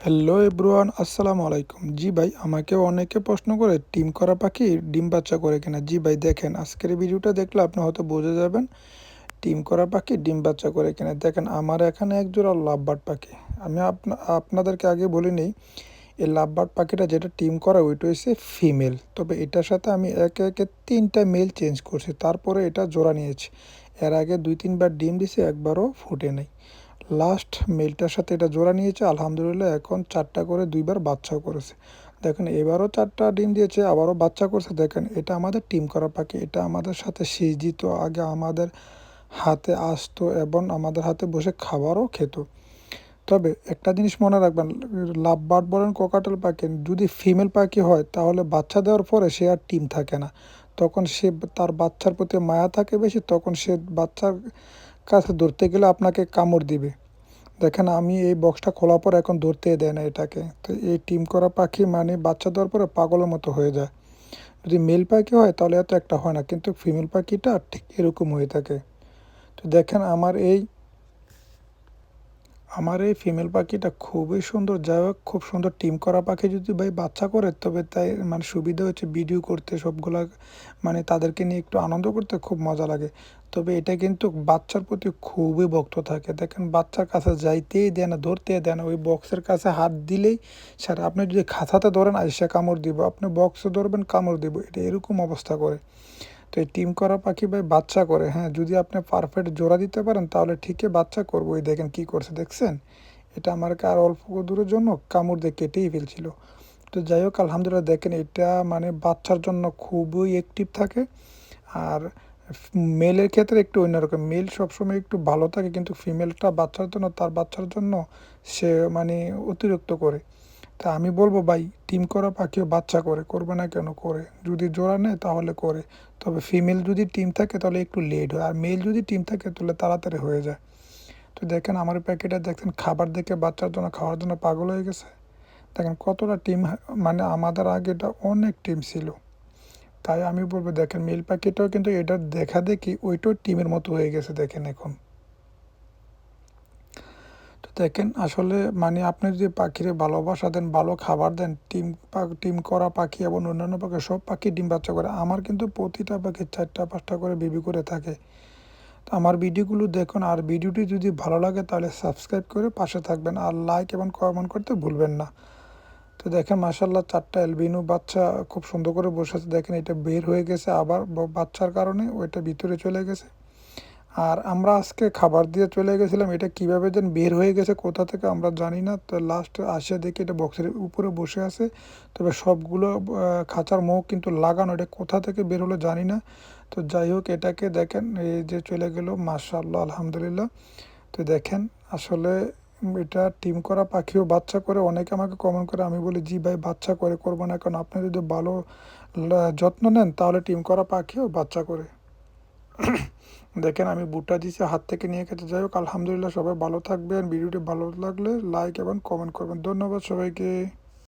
Hello এব্রুয়ান আসসালামু আলাইকুম। জি ভাই, আমাকে অনেকে প্রশ্ন করে, ডিম করা পাখি ডিম বাচ্চা করে কিনা? জি ভাই, দেখেন, আজকের ভিডিওটা দেখলে আপনি হয়তো বুঝে যাবেন, ডিম করা পাখি ডিম বাচ্চা করে কিনা? দেখেন, আমার এখানে এক জোড়া লাভবার্ড পাখি। আমি আপনা- আপনাদেরকে আগে বলি নেই, এই লাভবার্ড পাখিটা যেটা টিম করা, ওইটা হচ্ছে ফিমেল। তবে এটার সাথে আমি একে একে তিনটা মেল চেঞ্জ করছি, তারপরে এটা জোড়া নিয়েছি। এর আগে দুই, তিনবার ডিম দিছে, একবারও ফুটে নেই। লাস্ট মেলটার সাথে এটা জোড়া নিয়েছে, আলহামদুলিল্লাহ এখন চারটা করে দুইবার বাচ্চাও করেছে। দেখেন, এবারও চারটা ডিম দিয়েছে, আবারও বাচ্চা করছে। দেখেন, এটা আমাদের টিম করা পাখি, এটা আমাদের সাথে শীষ দিত আগে আমাদের হাতে আসতো এবং আমাদের হাতে বসে খাবারও খেত। তবে একটা জিনিস মনে রাখবেন লাভ বার্ড বলেন, কোকাটেল পাখি, যদি ফিমেল পাখি হয়, তাহলে বাচ্চা দেওয়ার পরে সে আর টিম থাকে না। তখন সে তার বাচ্চার প্রতি মায়া থাকে বেশি, তখন সে বাচ্চার কাছে ধরতে গেলে আপনাকে কামড় দিবে। দেখেন, আমি এই বক্সটা খোলার পর এখন ধরতে দেয় না এটাকে। তো এই টিম করা পাখি মানে বাচ্চা দেওয়ার পরে পাগলের মতো হয়ে যায়। যদি মেল পাখি হয়, তাহলে এত একটা হয় না, কিন্তু ফিমেল পাখিটা ঠিক এরকম হয়ে থাকে। তো দেখেন, আমার এই আমার এই ফিমেল পাখিটা খুবই সুন্দর। যাই হোক, খুব সুন্দর টিম করা পাখি যদি ভাই বাচ্চা করে, তবে তাই মানে সুবিধা হচ্ছে ভিডিও করতে, সবগুলা মানে তাদেরকে নিয়ে একটু আনন্দ করতে খুব মজা লাগে। তবে এটা কিন্তু বাচ্চার প্রতি খুবই ভক্ত থাকে। দেখেন, বাচ্চার কাছে যাইতেই দেয় না, ধরতেই দেয় না। ওই বক্সের কাছে হাত দিলেই, স্যার, আপনি যদি খাতাতে ধরেন, আইসা কামড় দিব। আপনি বক্সে ধরবেন, কামড় দিব। এটা এরকম অবস্থা করে। তো এই টিম করা পাখি ভাই বাচ্চা করে হ্যাঁ যদি আপনি পারফেক্ট জোড়া দিতে পারেন, তাহলে ঠিকই বাচ্চা করব। ওই দেখেন কি করছে, দেখছেন? এটা আমাকে আর অল্প দূরের জন্য? কামড় দিয়ে কেটেই ফেলছিল। তো যাই হোক, আলহামদুলিল্লাহ দেখেন, এটা মানে বাচ্চার জন্য খুবই অ্যাক্টিভ থাকে। আর মেলের ক্ষেত্রে একটু অন্যরকম। মেল সবসময় একটু ভালো থাকে, কিন্তু ফিমেলটা বাচ্চার জন্য, তার বাচ্চার জন্য সে মানে অতিরিক্ত করে। তা আমি বলব, ভাই, টিম করা পাখিও বাচ্চা করে, করবে না কেন? করে। যদি জোড়া নেয় তাহলে করে। তবে ফিমেল যদি টিম থাকে তাহলে একটু লেট হয়। আর মেল যদি টিম থাকে তাহলে তাড়াতাড়ি হয়ে যায়। তো দেখেন আমার প্যাকেটে দেখেন খাবার দেখে বাচ্চার জন্য, খাওয়ার জন্য পাগল হয়ে গেছে। দেখেন কতটা টিম মানে আমাদের আগে এটা অনেক টিম ছিল। তাই আমি বলব, দেখেন মেল প্যাকেটটাও কিন্তু এটা দেখা দেখি ওইটাও টিমের মতো হয়ে গেছে, দেখেন এখন। দেখেন, আসলে মানে আপনি যদি পাখিরে ভালোবাসা দেন, ভালো খাবার দেন, টিম টিম করা পাখি এবং অন্যান্য পাখি, সব পাখি ডিম বাচ্চা করে। আমার কিন্তু প্রতিটা পাখি চারটা, পাঁচটা করে বেবি করে থাকে। তো আমার ভিডিওগুলো দেখুন, আর ভিডিওটি যদি ভালো লাগে তাহলে সাবস্ক্রাইব করে পাশে থাকবেন, আর লাইক এবং কমেন্ট করতে ভুলবেন না। তো দেখেন মাসাল্লাহ চারটা এলবিনু বাচ্চা খুব সুন্দর করে বসে আছে। দেখেন, এটা বের হয়ে গেছে, আবার বাচ্চার কারণে ওইটা ভিতরে চলে গেছে। আর আমরা আজকে খাবার দিয়ে চলে গেছিলাম, এটা কীভাবে যেন বের হয়ে গেছে, কোথা থেকে আমরা জানি না। তো লাস্ট আসে দেখি এটা বক্সের উপরে বসে আছে। তবে সবগুলো খাঁচার মুখ কিন্তু লাগানো, এটা কোথা থেকে বের হলো জানি না। তো যাই হোক, এটাকে দেখেন, এই যে চলে গেল মাশাল্লাহ আলহামদুলিল্লাহ। তো দেখেন, আসলে এটা টিম করা পাখিও বাচ্চা করে, অনেকে আমাকে কমেন্ট করে, আমি বলি, জি ভাই, বাচ্চা করে করব না, কারণ আপনি যদি ভালো যত্ন নেন, তাহলে টিম করা পাখিও বাচ্চা করে। দেখেন, আমি বুটটা দিয়েছি, হাত থেকে নিয়ে খেতে। যাই হোক, আলহামদুলিল্লাহ সবাই ভালো থাকবেন। ভিডিওটি ভালো লাগলে লাইক এবং কমেন্ট করবেন। ধন্যবাদ সবাইকে।